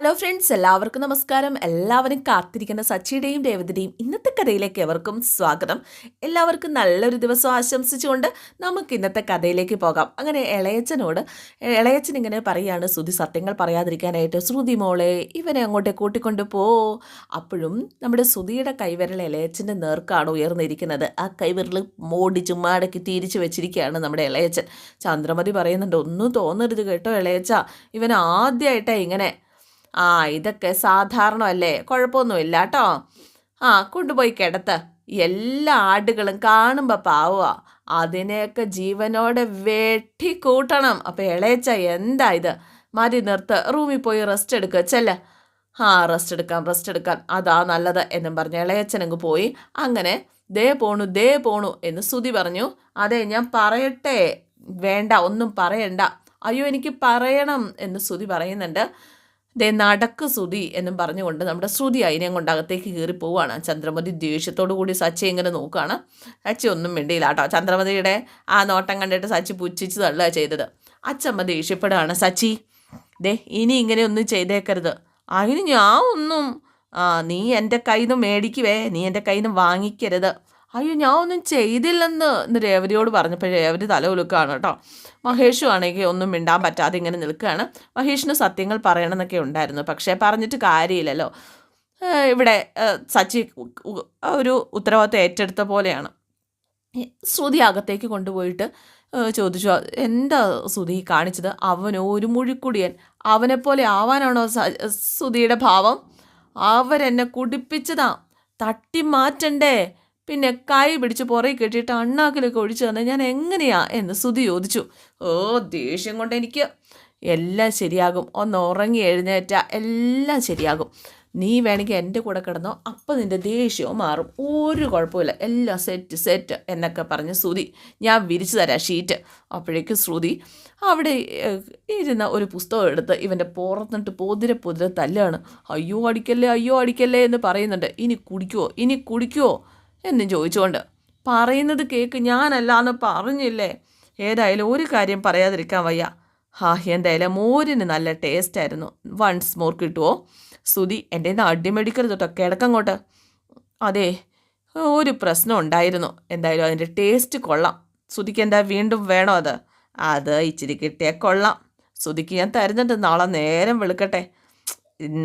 Hello friends എല്ലാവർക്കും നമസ്കാരം. എല്ലാവരും കാത്തിരിക്കുന്ന സച്ചിയുടെയും രേവതിയുടെയും ഇന്നത്തെ കഥയിലേക്ക് എവർക്കും സ്വാഗതം. എല്ലാവർക്കും നല്ലൊരു ദിവസം ആശംസിച്ചുകൊണ്ട് നമുക്ക് ഇന്നത്തെ കഥയിലേക്ക് പോകാം. അങ്ങനെ ഇളയച്ചനോട് ഇളയച്ചൻ ഇങ്ങനെ പറയാണ് ശ്രുതി സത്യങ്ങൾ പറയാതിരിക്കാനായിട്ട് ശ്രുതി മോളെ ഇവനെ അങ്ങോട്ട് കൂട്ടിക്കൊണ്ട് പോ. അപ്പോഴും നമ്മുടെ ശ്രുതിയുടെ കൈവിരൽ ഇളയച്ചന്റെ നേർക്കാണ് ഉയർന്നിരിക്കുന്നത്. ആ കൈവിരൽ മോടി ചുമ്മാടക്കി തിരിച്ചു വെച്ചിരിക്കുകയാണ് നമ്മുടെ ഇളയച്ചൻ. ചന്ദ്രമതി പറയുന്നുണ്ട് ഒന്നും തോന്നരുത് കേട്ടോ ഇളയച്ച. ഇവൻ ആദ്യമായിട്ടാണ് ഇങ്ങനെ ആ ഇതൊക്കെ സാധാരണമല്ലേ? കുഴപ്പമൊന്നുമില്ല കേട്ടോ. ആ കൊണ്ടുപോയി കിടത്ത്. എല്ലാ ആടുകളും കാണുമ്പോൾ പാവുക അതിനെയൊക്കെ ജീവനോടെ വെട്ടിക്കൂട്ടണം. അപ്പം ഇളയച്ച എന്താ ഇത്? മതി നിർത്ത്. റൂമിൽ പോയി റെസ്റ്റ് എടുക്കുക ചെല്ല. ആ റെസ്റ്റ് എടുക്കാം റെസ്റ്റ് എടുക്കാം. അതാ നല്ലത് എന്നും പറഞ്ഞ് ഇളയച്ചനങ്ങ് പോയി. അങ്ങനെ ദേ പോണു ദേ പോണു എന്ന് സ്തുതി പറഞ്ഞു. അതെ ഞാൻ പറയട്ടെ. വേണ്ട ഒന്നും പറയണ്ട. അയ്യോ എനിക്ക് പറയണം എന്ന് സ്തുതി പറയുന്നുണ്ട്. ദേ നടക്ക് ശ്രുതി എന്നും പറഞ്ഞുകൊണ്ട് നമ്മുടെ ശ്രുതി അതിനെയും കൊണ്ട് അകത്തേക്ക് കയറി പോവുകയാണ് ചന്ദ്രമതി ദേഷ്യത്തോടു കൂടി സച്ചി ഇങ്ങനെ നോക്കുകയാണ് സച്ചി ഒന്നും മിണ്ടിയില്ല കേട്ടോ. ചന്ദ്രമതിയുടെ ആ നോട്ടം കണ്ടിട്ട് സച്ചി പുച്ഛിച്ച് തള്ളുക ചെയ്തത്. അച്ചമ്മ ദേഷ്യപ്പെടുകയാണ്. സച്ചി ദേ ഇനി ഇങ്ങനെ ഒന്നും ചെയ്തേക്കരുത്. അതിന് ഞാൻ ഒന്നും നീ എന്റെ കയ്യിൽ നിന്ന് മേടിക്കുവേ. നീ എന്റെ കയ്യിൽ നിന്ന് വാങ്ങിക്കരുത്. അയ്യോ ഞാൻ ഒന്നും ചെയ്തില്ലെന്ന് എന്ന് രേവതിയോട് പറഞ്ഞപ്പോൾ രേവതി തല ഉലുക്കുകയാണ് കേട്ടോ. മഹേഷും ആണെങ്കിൽ ഒന്നും മിണ്ടാൻ പറ്റാതെ ഇങ്ങനെ നിൽക്കുകയാണ്. മഹേഷിന് സത്യങ്ങൾ പറയണമെന്നൊക്കെ ഉണ്ടായിരുന്നു. പക്ഷേ പറഞ്ഞിട്ട് കാര്യമില്ലല്ലോ. ഇവിടെ സച്ചി ഒരു ഉത്തരവാദിത്വം ഏറ്റെടുത്ത പോലെയാണ്. ശ്രുതി അകത്തേക്ക് കൊണ്ടുപോയിട്ട് ചോദിച്ചു എന്താ ശ്രുതി കാണിച്ചത്? അവനോ ഒരു മുഴിക്കുടിയൻ. അവനെപ്പോലെ ആവാനാണോ ശ്രുതിയുടെ ഭാവം? അവരെന്നെ കുടിപ്പിച്ചതാ. തട്ടി മാറ്റണ്ടേ പിന്നെ കൈ പിടിച്ച് പുറകെ കെട്ടിയിട്ട് അണ്ണാക്കിലൊക്കെ ഒഴിച്ചു തന്നെ ഞാൻ എങ്ങനെയാ എന്ന് സുതി ചോദിച്ചു. ഓ ദേഷ്യം കൊണ്ട് എനിക്ക് എല്ലാം ശരിയാകും. ഒന്ന് ഉറങ്ങി എഴുന്നേറ്റ എല്ലാം ശരിയാകും. നീ വേണമെങ്കിൽ എന്റെ കൂടെ കിടന്നോ അപ്പം നിന്റെ ദേഷ്യവും മാറും. ഒരു കുഴപ്പമില്ല എല്ലാം സെറ്റ് സെറ്റ് എന്നൊക്കെ പറഞ്ഞ് ശ്രുതി ഞാൻ വിരിച്ചു തരാം ഷീറ്റ് അപ്പോഴേക്കും ശ്രുതി അവിടെ ഇരുന്ന ഒരു പുസ്തകം എടുത്ത് ഇവന്റെ പുറത്തിട്ട് പൊതിരെ പൊതിരെ തല്ലാണ്. അയ്യോ അടിക്കല്ലേ അയ്യോ അടിക്കല്ലേ എന്ന് പറയുന്നുണ്ട്. ഇനി കുടിക്കുമോ ഇനി കുടിക്കുമോ എന്നും ചോദിച്ചുകൊണ്ട് പറയുന്നത് കേക്ക് ഞാനല്ലാന്ന് പറഞ്ഞില്ലേ? ഏതായാലും ഒരു കാര്യം പറയാതിരിക്കാൻ വയ്യ. ഹാ എന്തായാലും മോരിന് നല്ല ടേസ്റ്റായിരുന്നു വൺസ് മോർ കിട്ടുമോ സുതി എന്റെ അടിമെടിക്കരുത് കേട്ടോ കിടക്കങ്ങോട്ട് അതെ ഒരു പ്രശ്നം ഉണ്ടായിരുന്നു. എന്തായാലും അതിന്റെ ടേസ്റ്റ് കൊള്ളാം. സുതിക്ക് എന്താ വീണ്ടും വേണോ അത്? അത് ഇച്ചിരി കിട്ടിയാൽ കൊള്ളാം. സുതിക്ക് ഞാൻ തരുന്നുണ്ട്. നാളെ നേരം വെളുക്കട്ടെ.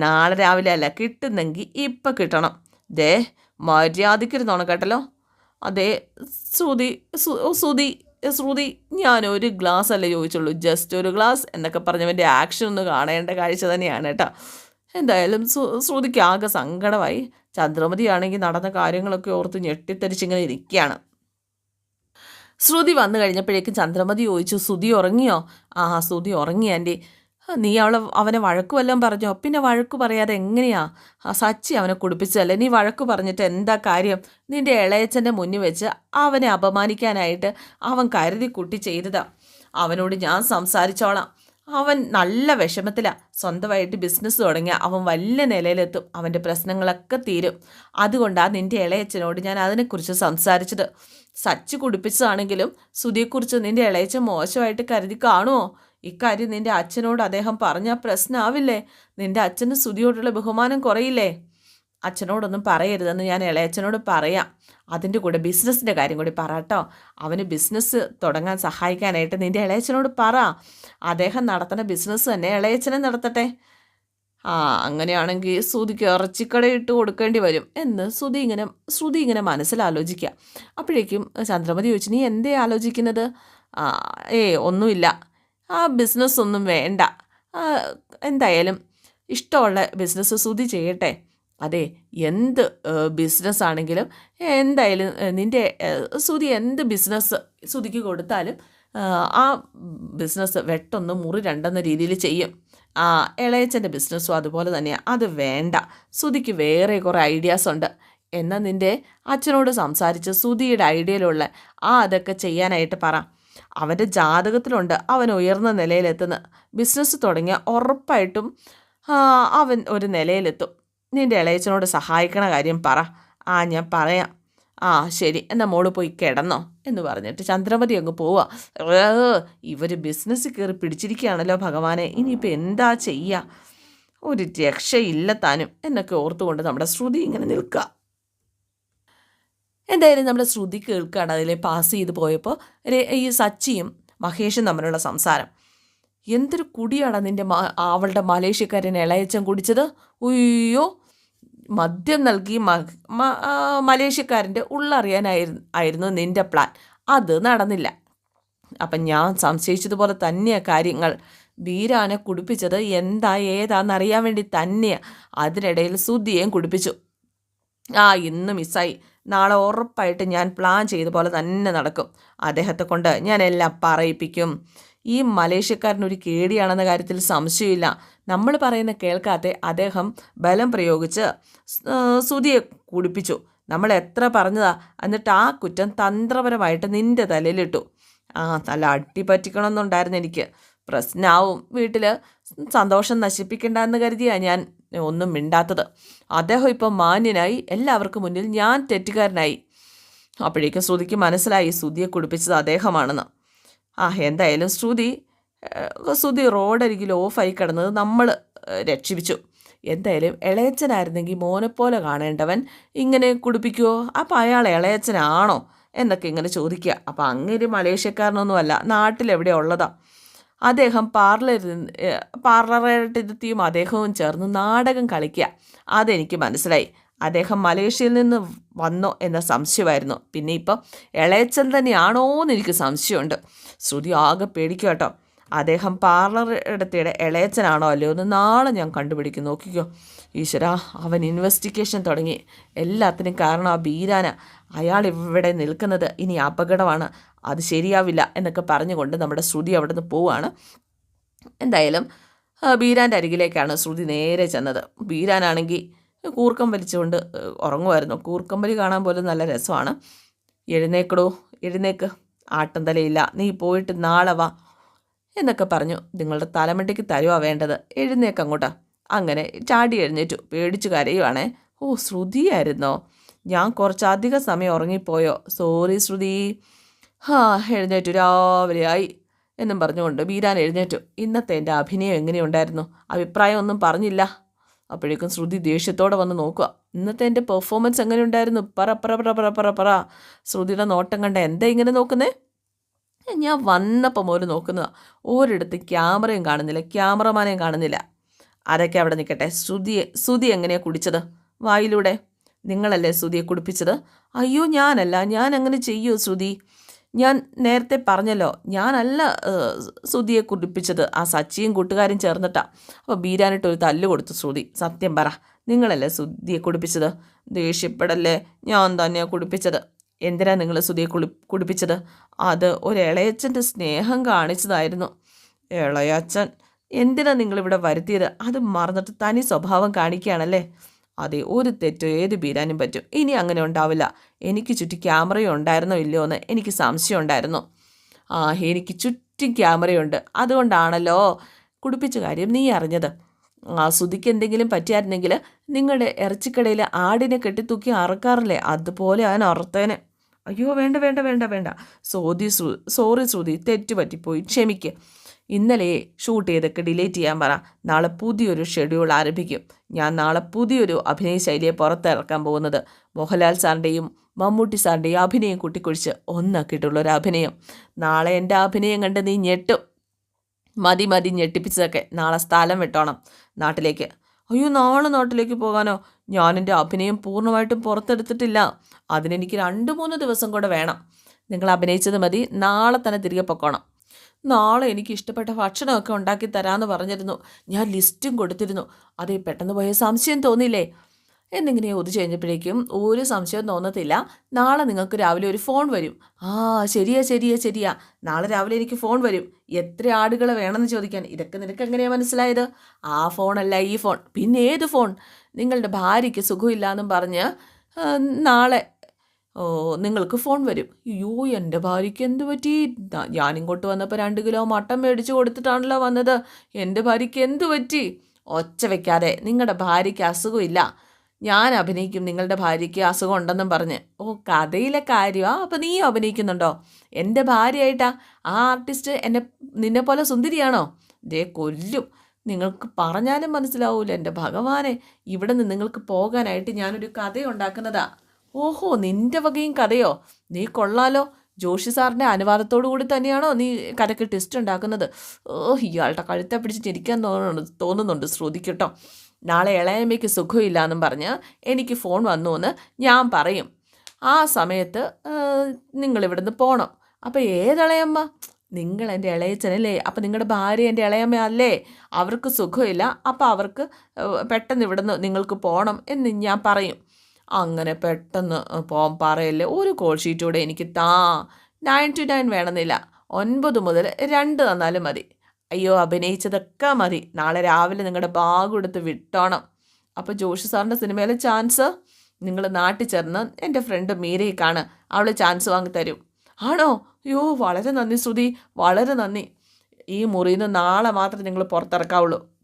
നാളെ രാവിലെ അല്ല കിട്ടുന്നെങ്കിൽ ഇപ്പം കിട്ടണം. ദേ മര്യാദയ്ക്കിരുന്നോണ കേട്ടല്ലോ. അതെ ശ്രുതി ശ്രുതി ശ്രുതി ഞാനൊരു ഗ്ലാസ് അല്ലേ ചോദിച്ചുള്ളൂ. ജസ്റ്റ് ഒരു ഗ്ലാസ് എന്നൊക്കെ പറഞ്ഞവന്റെ ആക്ഷൻ ഒന്ന് കാണേണ്ട കാഴ്ച തന്നെയാണ് കേട്ടോ. എന്തായാലും ശ്രുതിക്ക് ആകെ സങ്കടമായി. ചന്ദ്രമതിയാണെങ്കിൽ നടന്ന കാര്യങ്ങളൊക്കെ ഓർത്ത് ഞെട്ടിത്തരിച്ചിങ്ങനെ ഇരിക്കുകയാണ്. ശ്രുതി വന്നു കഴിഞ്ഞപ്പോഴേക്കും ചന്ദ്രമതി ചോദിച്ചു ശ്രുതി ഉറങ്ങിയോ? ആ ശ്രുതി ഉറങ്ങി ആന്റി നീ അവളെ അവനെ വഴക്ക് വല്ലതും പറഞ്ഞോ? പിന്നെ വഴക്ക് പറയാതെ എങ്ങനെയാ? ആ സച്ചി അവനെ കുടിപ്പിച്ചതല്ലേ? നീ വഴക്ക് പറഞ്ഞിട്ട് എന്താ കാര്യം? നിന്റെ ഇളയച്ചന്റെ മുന്നിൽ വെച്ച് അവനെ അപമാനിക്കാനായിട്ട് അവൻ കരുതി കുട്ടി ചെയ്തതാ. അവനോട് ഞാൻ സംസാരിച്ചോളാം. അവൻ നല്ല വിഷമത്തിലാണ് സ്വന്തമായിട്ട് ബിസിനസ് തുടങ്ങിയ അവൻ വലിയ നിലയിലെത്തും. അവന്റെ പ്രശ്നങ്ങളൊക്കെ തീരും. അതുകൊണ്ടാണ് നിന്റെ ഇളയച്ചനോട് ഞാൻ അതിനെക്കുറിച്ച് സംസാരിച്ചത്. സച്ചി കുടിപ്പിച്ചതാണെങ്കിലും സുധിയെക്കുറിച്ച് നിന്റെ ഇളയച്ചൻ മോശമായിട്ട് കരുതി കാണുമോ ഇക്കാര്യം നിന്റെ അച്ഛനോട് അദ്ദേഹം പറഞ്ഞാൽ പ്രശ്നമാവില്ലേ നിന്റെ അച്ഛന് സ്തുതിയോടുള്ള ബഹുമാനം കുറയില്ലേ? അച്ഛനോടൊന്നും പറയരുതെന്ന് ഞാൻ ഇളയച്ചനോട് പറയാം. അതിന്റെ കൂടെ ബിസിനസ്സിന്റെ കാര്യം കൂടി പറ കേട്ടോ. അവന് ബിസിനസ് തുടങ്ങാൻ സഹായിക്കാനായിട്ട് നിന്റെ ഇളയച്ചനോട് പറ. അദ്ദേഹം നടത്തുന്ന ബിസിനസ് തന്നെ ഇളയച്ചനെ നടത്തട്ടെ. ആ അങ്ങനെയാണെങ്കിൽ ശ്രുതിക്ക് ഇറച്ചിക്കട ഇട്ട് കൊടുക്കേണ്ടി വരും എന്ന് ശ്രുതി ഇങ്ങനെ ശ്രുതി ഇങ്ങനെ മനസ്സിൽ ആലോചിക്കുക. അപ്പോഴേക്കും ചന്ദ്രമതി ചോദിച്ചു നീ എന്തേ ആലോചിക്കുന്നത്? ഏ ഒന്നുമില്ല. ആ ബിസിനസ് ഒന്നും വേണ്ട. എന്തായാലും ഇഷ്ടമുള്ള ബിസിനസ് സുതി ചെയ്യട്ടെ. അതെ എന്ത് ബിസിനസ് ആണെങ്കിലും എന്തായാലും നിന്റെ സുതി എന്ത് ബിസിനസ് സുതിക്ക് കൊടുത്താലും ആ ബിസിനസ് വെട്ടൊന്ന് മുറി രണ്ടെന്ന രീതിയിൽ ചെയ്യും. ആ ഇളയച്ചന്റെ ബിസിനസ്സും അതുപോലെ തന്നെയാണ് അത് വേണ്ട. സുതിക്ക് വേറെ കുറേ ഐഡിയാസ് ഉണ്ട്. എന്നാൽ നിന്റെ അച്ഛനോട് സംസാരിച്ച് സുതിയുടെ ഐഡിയയിലുള്ള ആ അതൊക്കെ ചെയ്യാനായിട്ട് പറ. അവന്റെ ജാതകത്തിലുണ്ട്. അവൻ ഉയർന്ന നിലയിലെത്തുന്ന. ബിസിനസ് തുടങ്ങിയ ഉറപ്പായിട്ടും അവൻ ഒരു നിലയിലെത്തും. നിന്റെ ഇളയച്ചനോട് സഹായിക്കണ കാര്യം പറ. ആ ഞാൻ പറയാം. ആ ശരി. എന്നാൽ മോൾ പോയി കിടന്നോ. എന്ന് പറഞ്ഞിട്ട് ചന്ദ്രമതി അങ്ങ് പോവുക ഇവർ ബിസിനസ് കയറി പിടിച്ചിരിക്കുകയാണല്ലോ ഭഗവാനെ. ഇനിയിപ്പോൾ എന്താ ചെയ്യുക ഒരു രക്ഷയില്ല താനും. എന്നൊക്കെ ഓർത്തുകൊണ്ട് നമ്മുടെ ശ്രുതി ഇങ്ങനെ നിൽക്കുക എന്തായാലും നമ്മൾ ശ്രുതി കേൾക്കുകയാണ് അതിലെ പാസ് ചെയ്ത് പോയപ്പോൾ ഈ സച്ചിയും മഹേഷും തമ്മിലുള്ള സംസാരം. എന്തൊരു കുടിയാണ് നിന്റെ അവളുടെ മലേഷ്യക്കാരൻ ഇളയച്ചൻ കുടിച്ചത്? ഉയ്യോ. മദ്യം നൽകി മലേഷ്യക്കാരന്റെ ഉള്ളറിയാനായിരുന്നു ആയിരുന്നു നിന്റെ പ്ലാൻ അത് നടന്നില്ല. അപ്പം ഞാൻ സംശയിച്ചതുപോലെ തന്നെയാണ് കാര്യങ്ങൾ. വീരാനെ കുടിപ്പിച്ചത് എന്താ ഏതാണെന്നറിയാൻ വേണ്ടി തന്നെയാണ് അതിനിടയിൽ സുദ്ധിയേയും കുടിപ്പിച്ചു. ആ ഇന്ന് മിസ്സായി നാളെ ഉറപ്പായിട്ട് ഞാൻ പ്ലാൻ ചെയ്ത പോലെ തന്നെ നടക്കും. അദ്ദേഹത്തെ കൊണ്ട് ഞാൻ എല്ലാം പറയിപ്പിക്കും. ഈ മലേഷ്യക്കാരനൊരു കേടിയാണെന്ന കാര്യത്തിൽ സംശയമില്ല. നമ്മൾ പറയുന്ന കേൾക്കാതെ അദ്ദേഹം ബലം പ്രയോഗിച്ച് സുതിയെ കുടിപ്പിച്ചു. നമ്മൾ എത്ര പറഞ്ഞതാ? എന്നിട്ട് ആ കുറ്റം തന്ത്രപരമായിട്ട് നിന്റെ തലയിലിട്ടു. ആ നല്ല അടിപറ്റിക്കണമെന്നുണ്ടായിരുന്നു എനിക്ക്. പ്രശ്നമാവും വീട്ടിൽ സന്തോഷം നശിപ്പിക്കണ്ട എന്ന് കരുതിയാണ് ഞാൻ. ഒന്നും മിണ്ടാത്തത്. അദ്ദേഹം ഇപ്പം മാന്യനായി എല്ലാവർക്കും മുന്നിൽ ഞാൻ തെറ്റുകാരനായി. അപ്പോഴേക്കും ശ്രുതിക്ക് മനസ്സിലായി ശ്രുതിയെ കുടിപ്പിച്ചത് അദ്ദേഹമാണെന്ന്. ആ എന്തായാലും ശ്രുതി ശ്രുതി റോഡരികിൽ ഓഫായി കിടന്നത് നമ്മൾ രക്ഷിപ്പിച്ചു. എന്തായാലും ഇളയച്ചനായിരുന്നെങ്കിൽ മോനെപ്പോലെ കാണേണ്ടവൻ ഇങ്ങനെ കുടിപ്പിക്കുമോ അപ്പോൾ അയാൾ ഇളയച്ചനാണോ എന്നൊക്കെ ഇങ്ങനെ ചോദിക്കുക. അപ്പോൾ അങ്ങനെ മലേഷ്യക്കാരനൊന്നുമല്ല നാട്ടിലെവിടെ ഉള്ളതാ? അദ്ദേഹം പാർലറിൽ പാർലറായിട്ടെത്തിയും അദ്ദേഹവും ചേർന്ന് നാടകം കളിക്കുക അതെനിക്ക് മനസ്സിലായി. അദ്ദേഹം മലേഷ്യയിൽ നിന്ന് വന്നോ എന്ന സംശയമായിരുന്നു. പിന്നെ ഇപ്പം ഇളയച്ചൻ തന്നെയാണോ എന്ന് എനിക്ക് സംശയമുണ്ട്. ശ്രുതി ആകെ പേടിക്കും കേട്ടോ. അദ്ദേഹം പാർലർ ഇടത്തിയുടെ ഇളയച്ചനാണോ അല്ലയോ എന്ന് നാളെ ഞാൻ കണ്ടുപിടിക്കും. നോക്കിക്കോ. ഈശ്വര അവൻ ഇൻവെസ്റ്റിഗേഷൻ തുടങ്ങി. എല്ലാത്തിനും കാരണം ആ ബീരാന. അയാൾ ഇവിടെ നിൽക്കുന്നത് ഇനി അപകടമാണ്. അത് ശരിയാവില്ല എന്നൊക്കെ പറഞ്ഞുകൊണ്ട് നമ്മുടെ ശ്രുതി അവിടെ നിന്ന് പോവുകയാണ് എന്തായാലും ബീരാന്റെ അരികിലേക്കാണ് ശ്രുതി നേരെ ചെന്നത്. ബീരാനാണെങ്കിൽ കൂർക്കം വലിച്ചുകൊണ്ട് ഉറങ്ങുമായിരുന്നു. കൂർക്കം വലി കാണാൻ പോലും നല്ല രസമാണ്. എഴുന്നേക്കടോ എഴുന്നേക്ക്. ആട്ടം തലയില്ല. നീ പോയിട്ട് നാളെ വാ എന്നൊക്കെ പറഞ്ഞു. നിങ്ങളുടെ തലമുണ്ടിക്ക് തരുവാ വേണ്ടത്. എഴുന്നേക്ക് അങ്ങോട്ടാ. അങ്ങനെ ചാടി എഴുന്നേറ്റു. പേടിച്ചു കരയുവാണേ. ഓ ശ്രുതിയായിരുന്നോ? ഞാൻ കുറച്ചധികം സമയം ഉറങ്ങിപ്പോയോ? സോറി ശ്രുതി. ഹാ എഴുന്നേറ്റു. രാവിലെയായി എന്നും പറഞ്ഞുകൊണ്ട് ബീരാൻ എഴുന്നേറ്റു. ഇന്നത്തെ എന്റെ അഭിനയം എങ്ങനെയുണ്ടായിരുന്നു? അഭിപ്രായം ഒന്നും പറഞ്ഞില്ല. അപ്പോഴേക്കും ശ്രുതി ദേഷ്യത്തോടെ വന്ന് നോക്കുക. ഇന്നത്തെ എന്റെ പെർഫോമൻസ് എങ്ങനെയുണ്ടായിരുന്നു? പറ പറ പറ പറ പറ പറ. ശ്രുതിയുടെ നോട്ടം കണ്ട എന്താ ഇങ്ങനെ നോക്കുന്നേ? ഞാൻ വന്നപ്പം ഒരു നോക്കുന്നതാ. ഒരിടത്ത് ക്യാമറയും കാണുന്നില്ല. ക്യാമറമാനെയും കാണുന്നില്ല. അതൊക്കെ അവിടെ നിൽക്കട്ടെ? ശ്രുതി ശ്രുതി എങ്ങനെയാണ് കുടിച്ചത്? വായിലൂടെ? നിങ്ങളല്ലേ ശ്രുതിയെ കുടിപ്പിച്ചത്? അയ്യോ ഞാനല്ല. ഞാൻ അങ്ങനെ ചെയ്യൂ ശ്രുതി? ഞാൻ നേരത്തെ പറഞ്ഞല്ലോ ഞാനല്ല ശ്രുതിയെ കുടിപ്പിച്ചത്. ആ സച്ചിയും കൂട്ടുകാരും ചേർന്നിട്ടാണ് അപ്പോൾ ബീരാനിട്ട് ഒരു തല്ല് കൊടുത്തു ശ്രുതി. സത്യം പറ നിങ്ങളല്ലേ ശ്രുതിയെ കുടിപ്പിച്ചത്? ദേഷ്യപ്പെടല്ലേ ഞാൻ തന്നെയാണ് കുടിപ്പിച്ചത്. എന്തിനാ നിങ്ങൾ ശ്രുതിയെ കുളി കുടിപ്പിച്ചത്? അത് ഒരു ഇളയച്ചന്റെ സ്നേഹം കാണിച്ചതായിരുന്നു. ഇളയച്ചൻ എന്തിനാ നിങ്ങളിവിടെ വരുത്തിയത്? അത് മറന്നിട്ട് തനി സ്വഭാവം കാണിക്കുകയാണല്ലേ? അതെ ഒരു തെറ്റോ ഏത് ബീരാനും പറ്റും. ഇനി അങ്ങനെ ഉണ്ടാവില്ല. എനിക്ക് ചുറ്റി ക്യാമറയോ ഉണ്ടായിരുന്നോ ഇല്ലയോ എന്ന് എനിക്ക് സംശയം ഉണ്ടായിരുന്നു. ആ എനിക്ക് ചുറ്റും ക്യാമറയുണ്ട് അതുകൊണ്ടാണല്ലോ കുടിപ്പിച്ച കാര്യം നീ അറിഞ്ഞത്. ആ സുതിക്ക് എന്തെങ്കിലും പറ്റിയായിരുന്നെങ്കിൽ നിങ്ങളുടെ ഇറച്ചിക്കടയിൽ ആടിനെ കെട്ടിത്തൂക്കി അറക്കാറില്ലേ? അതുപോലെ അവൻ അറുത്തേനെ. അയ്യോ വേണ്ട വേണ്ട വേണ്ട വേണ്ട. സോതി സോറി ശ്രുതി തെറ്റുപറ്റിപ്പോയി. ക്ഷമിക്കുക ക്ഷമിക്ക്. ഇന്നലെ ഷൂട്ട് ചെയ്തൊക്കെ ഡിലീറ്റ് ചെയ്യാൻ പറ. നാളെ പുതിയൊരു ഷെഡ്യൂൾ ആരംഭിക്കും. ഞാൻ നാളെ പുതിയൊരു അഭിനയ ശൈലിയെ പുറത്തിറക്കാൻ പോകുന്നത്. മോഹൻലാൽ സാറിന്റെയും മമ്മൂട്ടി സാറിന്റെയും അഭിനയം കൂട്ടിക്കുഴിച്ച് ഒന്നാക്കിയിട്ടുള്ളൊരു അഭിനയം. നാളെ എന്റെ അഭിനയം കണ്ട് നീ ഞെട്ടും. മതി മതി ഞെട്ടിപ്പിച്ചതൊക്കെ നാളെ സ്ഥലം വിട്ടോണം നാട്ടിലേക്ക്. അയ്യോ നാളെ നാട്ടിലേക്ക് പോകാനോ? ഞാൻ എന്റെ അഭിനയം പൂർണമായിട്ടും പുറത്തെടുത്തിട്ടില്ല. അതിനെനിക്ക് രണ്ട് മൂന്ന് ദിവസം കൂടെ വേണം. നിങ്ങൾ അഭിനയിച്ചത് മതി. നാളെ തന്നെ തിരികെ പൊക്കോണം. നാളെ എനിക്ക് ഇഷ്ടപ്പെട്ട ഭക്ഷണമൊക്കെ ഉണ്ടാക്കി തരാമെന്ന് പറഞ്ഞിരുന്നു. ഞാൻ ലിസ്റ്റും കൊടുത്തിരുന്നു. അതേ പെട്ടെന്ന് പോയ സംശയം തോന്നിയില്ലേ? എന്നിങ്ങനെ ഒതു കഴിഞ്ഞപ്പോഴേക്കും ഒരു സംശയം തോന്നത്തില്ല. നാളെ നിങ്ങൾക്ക് രാവിലെ ഒരു ഫോൺ വരും. ആ ശരിയാ ശരിയാ ശരിയാ. നാളെ രാവിലെ എനിക്ക് ഫോൺ വരും. എത്ര ആടുകൾ വേണമെന്ന് ചോദിക്കാൻ. ഇതൊക്കെ നിനക്ക് എങ്ങനെയാണ് മനസ്സിലായത്? ആ ഫോണല്ല ഈ ഫോൺ. പിന്നെ ഏത് ഫോൺ? നിങ്ങളുടെ ഭാര്യയ്ക്ക് സുഖമില്ലാന്നും പറഞ്ഞ് നാളെ നിങ്ങൾക്ക് ഫോൺ വരും. അയ്യോ എന്റെ ഭാര്യയ്ക്ക് എന്ത് പറ്റി? ഞാനിങ്ങോട്ട് വന്നപ്പോൾ രണ്ട് കിലോ മട്ടൻ മേടിച്ച് കൊടുത്തിട്ടാണല്ലോ വന്നത്. എന്റെ ഭാര്യയ്ക്ക് എന്ത് പറ്റി? ഒച്ച വെക്കാതെ. നിങ്ങളുടെ ഭാര്യയ്ക്ക് അസുഖമില്ല. ഞാൻ അഭിനയിക്കും. നിങ്ങളുടെ ഭാര്യയ്ക്ക് അസുഖം ഉണ്ടെന്നും പറഞ്ഞ്. ഓ കഥയിലെ കാര്യമാണ് അപ്പം നീ അഭിനയിക്കുന്നുണ്ടോ? എന്റെ ഭാര്യയായിട്ടാ ആ ആർട്ടിസ്റ്റ് എന്നെ നിന്നെ പോലെ സുന്ദരിയാണോ? ദേ കൊല്ലും. നിങ്ങൾക്ക് പറഞ്ഞാലും മനസ്സിലാവൂല. എന്റെ ഭഗവാനെ ഇവിടെ നിന്ന് നിങ്ങൾക്ക് പോകാനായിട്ട് ഞാനൊരു കഥ ഉണ്ടാക്കുന്നതാ ഓഹോ നിന്റെ വകയും കഥയോ? നീ കൊള്ളാലോ. ജോഷി സാറിന്റെ അനുവാദത്തോടു കൂടി തന്നെയാണോ നീ കഥയ്ക്ക് ടെസ്റ്റ് ഉണ്ടാക്കുന്നത്? ഓ ഇയാളുടെ കഴുത്തെ പിടിച്ചിട്ട് ഇരിക്കാൻ തോന്നുന്നുണ്ട് തോന്നുന്നുണ്ട്. ശ്രുതിക്കട്ടോ നാളെ ഇളയമ്മയ്ക്ക് സുഖമില്ല എന്നും പറഞ്ഞ് എനിക്ക് ഫോൺ വന്നു എന്ന് ഞാൻ പറയും. ആ സമയത്ത് നിങ്ങളിവിടുന്ന് പോകണം അപ്പോൾ ഏതിളയമ്മ നിങ്ങൾ എന്റെ ഇളയച്ചനല്ലേ അപ്പം നിങ്ങളുടെ ഭാര്യ എന്റെ ഇളയമ്മ അല്ലേ? അവർക്ക് സുഖമില്ല. അപ്പോൾ അവർക്ക് പെട്ടെന്ന് ഇവിടുന്ന് നിങ്ങൾക്ക് പോകണം എന്ന് ഞാൻ പറയും. അങ്ങനെ പെട്ടെന്ന് പോം പറയല്ലേ ഒരു കോൾ ഷീറ്റൂടെ എനിക്ക് താ നയൻ ടു നയൻ വേണമെന്നില്ല. ഒൻപത് മുതൽ രണ്ട് തന്നാലും മതി. അയ്യോ അഭിനയിച്ചതൊക്കെ മതി. നാളെ രാവിലെ നിങ്ങളുടെ ബാഗ് എടുത്ത് വിട്ടോണം. അപ്പോൾ ജോഷി സാറിന്റെ സിനിമയിലെ ചാൻസ് നിങ്ങൾ നാട്ടിൽ ചേർന്ന് എന്റെ ഫ്രണ്ട് മീരയെ കാണ്. അവൾ ചാൻസ് വാങ്ങി തരും. ആണോ? അയ്യോ വളരെ നന്ദി ശ്രുതി വളരെ നന്ദി. ഈ മുറിയിൽ നിന്ന് നാളെ മാത്രമേ നിങ്ങൾ പുറത്തിറക്കാവുള്ളൂ.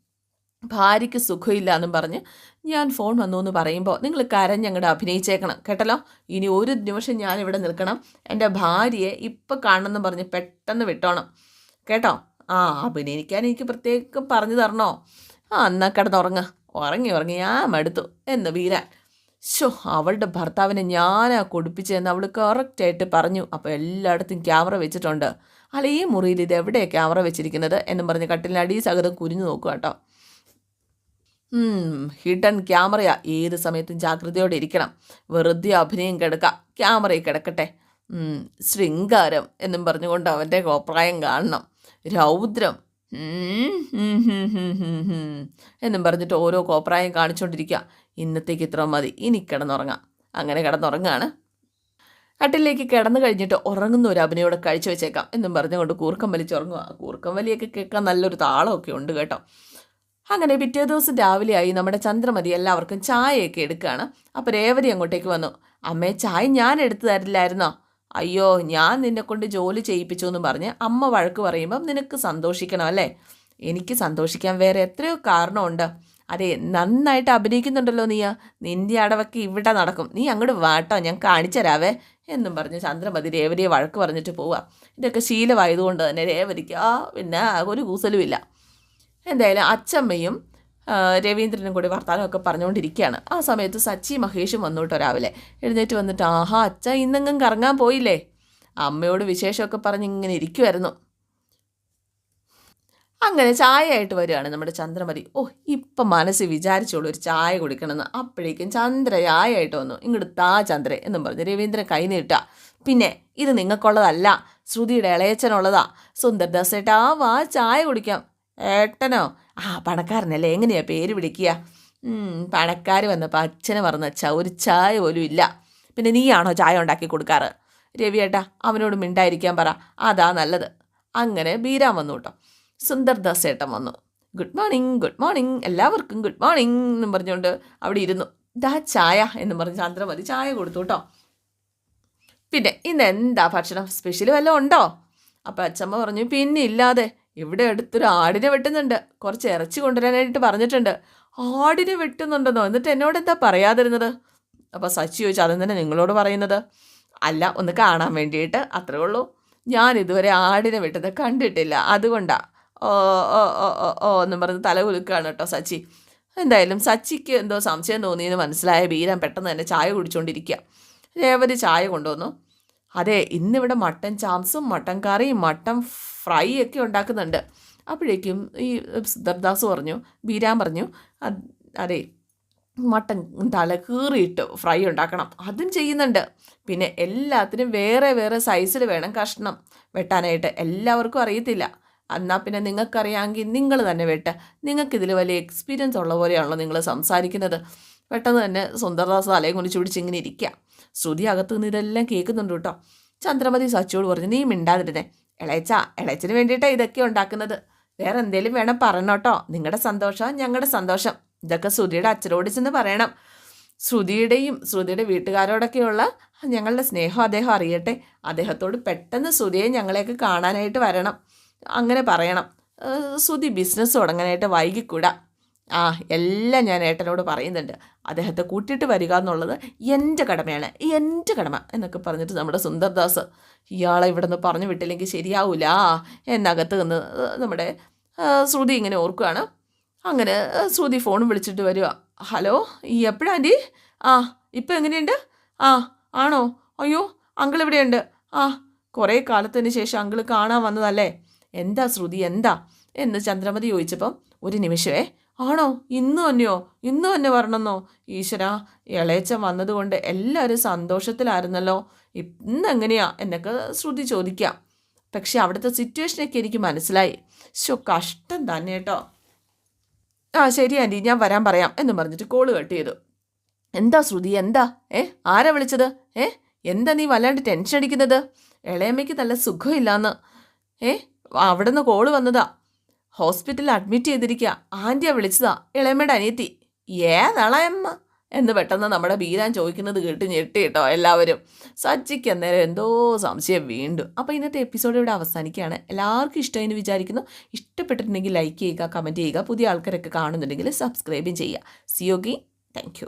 ഭാര്യയ്ക്ക് സുഖമില്ല എന്നും പറഞ്ഞ് ഞാൻ ഫോൺ വന്നു എന്ന് പറയുമ്പോൾ നിങ്ങൾ കരഞ്ഞങ്ങോട്ട് അഭിനയിച്ചേക്കണം. കേട്ടല്ലോ? ഇനി ഒരു നിമിഷം ഞാൻ ഇവിടെ നിൽക്കണം. എന്റെ ഭാര്യയെ ഇപ്പം കാണണമെന്ന് പറഞ്ഞ് പെട്ടെന്ന് വിട്ടോണം. കേട്ടോ? ആ അഭിനയിക്കാൻ എനിക്ക് പ്രത്യേകം പറഞ്ഞു തരണോ? ആ എന്നാൽ കിടന്നുറങ്ങ ഉറങ്ങി. ഉറങ്ങി ഞാൻ മടുത്തു. എന്ന് വീരാൻ. ഷോ അവളുടെ ഭർത്താവിനെ ഞാനാ കൊടുപ്പിച്ചതെന്ന് അവൾ കറക്റ്റായിട്ട് പറഞ്ഞു. അപ്പോൾ എല്ലായിടത്തും ക്യാമറ വെച്ചിട്ടുണ്ട്. അല്ല ഈ മുറിയിൽ ഇത് എവിടെയാണ് ക്യാമറ വെച്ചിരിക്കുന്നത്? എന്നും പറഞ്ഞ് കട്ടിലിനടി സകതം കുരിഞ്ഞു നോക്കുക കേട്ടോ. ഹിഡൻ ക്യാമറയാ ഏത് സമയത്തും ജാഗ്രതയോടെ ഇരിക്കണം. വെറുതെ അഭിനയം കിടക്കാം. ക്യാമറയിൽ കിടക്കട്ടെ. ശൃംഗാരം എന്നും പറഞ്ഞുകൊണ്ട് അവന്റെ അഭിപ്രായം കാണണം. രൗദ്രം. എന്നും പറഞ്ഞിട്ട് ഓരോ കോപ്രായം കാണിച്ചുകൊണ്ടിരിക്കുക ഇന്നത്തേക്ക് ഇത്ര മതി. ഇനി കിടന്നുറങ്ങാം. അങ്ങനെ കിടന്നുറങ്ങാണ്. കട്ടിലേക്ക് കിടന്നു കഴിഞ്ഞിട്ട് ഉറങ്ങുന്ന ഒരു അഭിനയോടെ കഴിച്ചു വെച്ചേക്കാം എന്നും പറഞ്ഞുകൊണ്ട് കൂർക്കം വലിച്ചുറങ്ങുക കൂർക്കം വലിയൊക്കെ കേൾക്കാൻ നല്ലൊരു താളമൊക്കെ ഉണ്ട് കേട്ടോ. അങ്ങനെ പിറ്റേ ദിവസം രാവിലെയായി നമ്മുടെ ചന്ദ്രമതി എല്ലാവർക്കും ചായയൊക്കെ എടുക്കുകയാണ്. അപ്പോൾ രേവതി അങ്ങോട്ടേക്ക് വന്നു. അമ്മേ ചായ ഞാൻ എടുത്തു തരില്ലായിരുന്നോ അയ്യോ ഞാൻ നിന്നെ കൊണ്ട് ജോലി ചെയ്യിപ്പിച്ചു എന്ന് പറഞ്ഞ് അമ്മ വഴക്ക് പറയുമ്പം നിനക്ക് സന്തോഷിക്കണം അല്ലേ? എനിക്ക് സന്തോഷിക്കാൻ വേറെ എത്രയോ കാരണമുണ്ട്. അതെ നന്നായിട്ട് അഭിനയിക്കുന്നുണ്ടല്ലോ നീയ. നിന്റെ അടവൊക്കെ ഇവിടെ നടക്കും. നീ അങ്ങോട്ട് വാട്ടോ ഞാൻ കാണിച്ചരാവേ എന്നും പറഞ്ഞ് ചന്ദ്രമതി രേവതിയെ വഴക്ക് പറഞ്ഞിട്ട് പോവുക. ഇതൊക്കെ ശീലമായതുകൊണ്ട് തന്നെ രേവതിക്ക് ആ പിന്നെ ഒരു കൂസലുമില്ല എന്തായാലും അച്ചമ്മയും രവീന്ദ്രനും കൂടി വർത്തമാനമൊക്കെ പറഞ്ഞുകൊണ്ടിരിക്കുകയാണ്. ആ സമയത്ത് സച്ചി മഹേഷും വന്നു രാവിലെ. എഴുന്നേറ്റ് വന്നിട്ട് ആഹാ അച്ഛ ഇന്നെങ്ങും കറങ്ങാൻ പോയില്ലേ? അമ്മയോട് വിശേഷമൊക്കെ പറഞ്ഞ് ഇങ്ങനെ ഇരിക്കുമായിരുന്നു അങ്ങനെ ചായ ആയിട്ട് വരികയാണ് നമ്മുടെ ചന്ദ്രമതി. ഓ ഇപ്പം മനസ്സ് വിചാരിച്ചോളൂ ഒരു ചായ കുടിക്കണമെന്ന്. അപ്പോഴേക്കും ചന്ദ്ര ചായയായിട്ട് വന്നു. ഇങ്ങോട്ട് താ ചന്ദ്ര എന്നും പറഞ്ഞ് രവീന്ദ്രൻ കൈ നീട്ടുക പിന്നെ ഇത് നിങ്ങൾക്കുള്ളതല്ല. ശ്രുതിയുടെ ഇളയച്ചനുള്ളതാ സുന്ദർദാസേട്ടാ വാ ചായ കുടിക്കാം. ഏട്ടനോ? ആ പണക്കാരനല്ലേ? എങ്ങനെയാ പേര് വിളിക്കുക? പണക്കാർ വന്നപ്പോൾ അച്ഛനെ പറഞ്ഞ ഒരു ചായ പോലും ഇല്ല. പിന്നെ നീയാണോ ചായ ഉണ്ടാക്കി കൊടുക്കാറ്? രവിയേട്ടാ അവനോട് മിണ്ടായിരിക്കാൻ പറ. അതാ നല്ലത്. അങ്ങനെ ബീരാൻ വന്നു കേട്ടോ. സുന്ദർദാസ് ഏട്ടൻ വന്നു. Good morning good morning. എല്ലാവർക്കും ഗുഡ് മോർണിംഗ് എന്നും പറഞ്ഞുകൊണ്ട് അവിടെ ഇരുന്നു. ദാ ചായ എന്ന് പറഞ്ഞ് ചന്ദ്രമതി ചായ കൊടുത്തു കേട്ടോ. പിന്നെ ഇന്ന് എന്താ ഭക്ഷണം? സ്പെഷ്യൽ വല്ലതും ഉണ്ടോ? അപ്പം അച്ഛമ്മ പറഞ്ഞു പിന്നെ ഇല്ലാതെ ഇവിടെ അടുത്തൊരു ആടിനെ വെട്ടുന്നുണ്ട്. കുറച്ച് ഇറച്ചി കൊണ്ടുവരാനായിട്ട് പറഞ്ഞിട്ടുണ്ട്. ആടിനെ വെട്ടുന്നുണ്ടെന്നോ? എന്നിട്ട് എന്നോട് എന്താ പറയാതിരുന്നത്? അപ്പോൾ സച്ചി ചോദിച്ചു അതും തന്നെ നിങ്ങളോട് പറയുന്നത്? അല്ല ഒന്ന് കാണാൻ വേണ്ടിയിട്ട്. അത്രേ ഉള്ളൂ. ഞാൻ ഇതുവരെ ആടിനെ വെട്ടുന്നത് കണ്ടിട്ടില്ല. അതുകൊണ്ടാണ് ഓ ഓ ഓ ഓ ഓ എന്നും പറഞ്ഞ് തല കുലുക്കുകയാണ് കേട്ടോ സച്ചി. എന്തായാലും സച്ചിക്ക് എന്തോ സംശയം തോന്നിയെന്ന് മനസ്സിലായ ബീരൻ പെട്ടെന്ന് തന്നെ ചായ കുടിച്ചുകൊണ്ടിരിക്കുക രേവതി ചായ കൊണ്ടുവന്നു. അതെ ഇന്നിവിടെ മട്ടൻ ചാംസും മട്ടൻ കറിയും മട്ടൻ ഫ്രൈ ഒക്കെ ഉണ്ടാക്കുന്നുണ്ട്. അപ്പോഴേക്കും ഈ സിദ്ധർദാസ് പറഞ്ഞു ബീരാൻ പറഞ്ഞു അതെ മട്ടൻ തല കീറിയിട്ട് ഫ്രൈ ഉണ്ടാക്കണം. അതും ചെയ്യുന്നുണ്ട്. പിന്നെ എല്ലാത്തിനും വേറെ വേറെ സൈസിൽ വേണം കഷ്ണം വെട്ടാനായിട്ട്. എല്ലാവർക്കും അറിയത്തില്ല. എന്നാൽ പിന്നെ നിങ്ങൾക്കറിയാമെങ്കിൽ നിങ്ങൾ തന്നെ വെട്ട്. നിങ്ങൾക്കിതിൽ വലിയ എക്സ്പീരിയൻസ് ഉള്ള പോലെയാണല്ലോ നിങ്ങൾ സംസാരിക്കുന്നത്. പെട്ടെന്ന് തന്നെ സുന്ദർദാസ് തലയും കൊണ്ട് ചുടിച്ച് ഇങ്ങനെ ഇരിക്കുക ശ്രുതി അകത്തു നിന്ന് ഇതെല്ലാം കേൾക്കുന്നുണ്ട് കേട്ടോ. ചന്ദ്രമതി സച്ചിയോട് പറഞ്ഞു നീ മിണ്ടാതിരുന്നേ. ഇളയച്ച ഇളയച്ചിന് വേണ്ടിയിട്ടാണ് ഇതൊക്കെ ഉണ്ടാക്കുന്നത്. വേറെ എന്തേലും വേണം പറഞ്ഞോട്ടോ നിങ്ങളുടെ സന്തോഷം ഞങ്ങളുടെ സന്തോഷം. ഇതൊക്കെ ശ്രുതിയുടെ അച്ഛനോട് ചെന്ന് പറയണം. ശ്രുതിയുടെയും ശ്രുതിയുടെ വീട്ടുകാരോടൊക്കെയുള്ള ഞങ്ങളുടെ സ്നേഹം അദ്ദേഹം അറിയട്ടെ. അദ്ദേഹത്തോട് പെട്ടെന്ന് ശ്രുതിയെ ഞങ്ങളെയൊക്കെ കാണാനായിട്ട് വരണം. അങ്ങനെ പറയണം. ശ്രുതി ബിസിനസ് തുടങ്ങാനായിട്ട് വൈകിക്കൂടാ. ആ എല്ലാം ഞാൻ ഏട്ടനോട് പറയുന്നുണ്ട്. അദ്ദേഹത്തെ കൂട്ടിയിട്ട് വരിക എന്നുള്ളത് എന്റെ കടമയാണ്. എന്റെ കടമ എന്നൊക്കെ പറഞ്ഞിട്ട് നമ്മുടെ സുന്ദർദാസ് ഇയാളെ ഇവിടെ നിന്ന് പറഞ്ഞു വിട്ടില്ലെങ്കിൽ ശരിയാവില്ല എന്നകത്ത് നിന്ന് നമ്മുടെ ശ്രുതി ഇങ്ങനെ ഓർക്കുകയാണ്. അങ്ങനെ ശ്രുതി ഫോൺ വിളിച്ചിട്ട് വരിക. ഹലോ ഈ എപ്പോഴാ ആന്റി? ആ ഇപ്പം എങ്ങനെയുണ്ട്? ആ ആണോ? അയ്യോ അങ്കിൾ ഇവിടെയുണ്ട്. ആ കുറേ കാലത്തിന് ശേഷം അങ്കിൾ കാണാൻ വന്നതല്ലേ? എന്താ ശ്രുതി എന്താ? എന്ന് ചന്ദ്രമതി ചോദിച്ചപ്പം ഒരു നിമിഷമേ ആണോ? ഇന്ന് തന്നെയോ? ഇന്ന് തന്നെ വരണമെന്നോ? ഈശ്വര ഇളയച്ചൻ വന്നതുകൊണ്ട് എല്ലാവരും സന്തോഷത്തിലായിരുന്നല്ലോ. ഇന്നെങ്ങനെയാ എന്നൊക്കെ ശ്രുതി ചോദിക്കാം. പക്ഷെ അവിടുത്തെ സിറ്റുവേഷനൊക്കെ എനിക്ക് മനസ്സിലായി. ശോ കഷ്ടം തന്നെ കേട്ടോ. ആ ശരി ആന്റി ഞാൻ വരാൻ പറയാം എന്ന് പറഞ്ഞിട്ട് കോൾ കട്ട് ചെയ്തു. എന്താ ശ്രുതി എന്താ? ഏ ആരാ വിളിച്ചത്? ഏ എന്താ നീ വല്ലാണ്ട് ടെൻഷൻ അടിക്കുന്നത്? ഇളയമ്മയ്ക്ക് നല്ല സുഖമില്ലാന്ന്. ഏ അവിടെ നിന്ന് കോൾ വന്നതാ. ഹോസ്പിറ്റലിൽ അഡ്മിറ്റ് ചെയ്തിരിക്കുക. ആന്റിയാ വിളിച്ചതാ. ഇളയമ്മയുടെ അനിയത്തി. ഏതളയമ്മ എന്ന് പെട്ടെന്ന് നമ്മുടെ ബീരാൻ ചോദിക്കുന്നത് കേട്ട് ഞെട്ടി കേട്ടോ എല്ലാവരും. സച്ചിക്ക് അന്നേരം എന്തോ സംശയം വീണ്ടും. അപ്പോൾ ഇന്നത്തെ എപ്പിസോഡ് ഇവിടെ അവസാനിക്കുകയാണ്. എല്ലാവർക്കും ഇഷ്ടമെന്ന് വിചാരിക്കുന്നു. ഇഷ്ടപ്പെട്ടിട്ടുണ്ടെങ്കിൽ ലൈക്ക് ചെയ്യുക കമന്റ് ചെയ്യുക. പുതിയ ആൾക്കാരൊക്കെ കാണുന്നുണ്ടെങ്കിൽ സബ്സ്ക്രൈബും ചെയ്യുക. സിയോഗി താങ്ക് യു